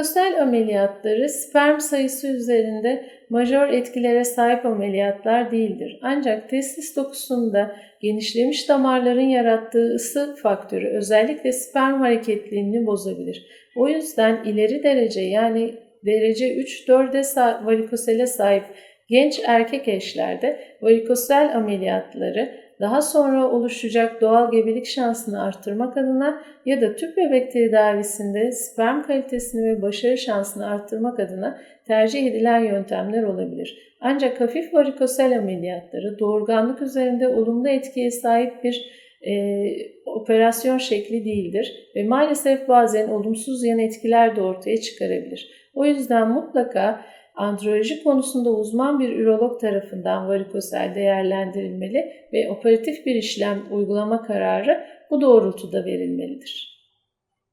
Varikosel ameliyatları sperm sayısı üzerinde majör etkilere sahip ameliyatlar değildir. Ancak testis dokusunda genişlemiş damarların yarattığı ısı faktörü özellikle sperm hareketliliğini bozabilir. O yüzden ileri derece yani derece 3-4'e sa- varikosele sahip genç erkek eşlerde varikosel ameliyatları daha sonra oluşacak doğal gebelik şansını arttırmak adına ya da tüp bebek tedavisinde sperm kalitesini ve başarı şansını arttırmak adına tercih edilen yöntemler olabilir. Ancak hafif varikosel ameliyatları doğurganlık üzerinde olumlu etkiye sahip bir e, operasyon şekli değildir ve maalesef bazen olumsuz yan etkiler de ortaya çıkarabilir. O yüzden mutlaka androloji konusunda uzman bir ürolog tarafından varikosel değerlendirilmeli ve operatif bir işlem uygulama kararı bu doğrultuda verilmelidir.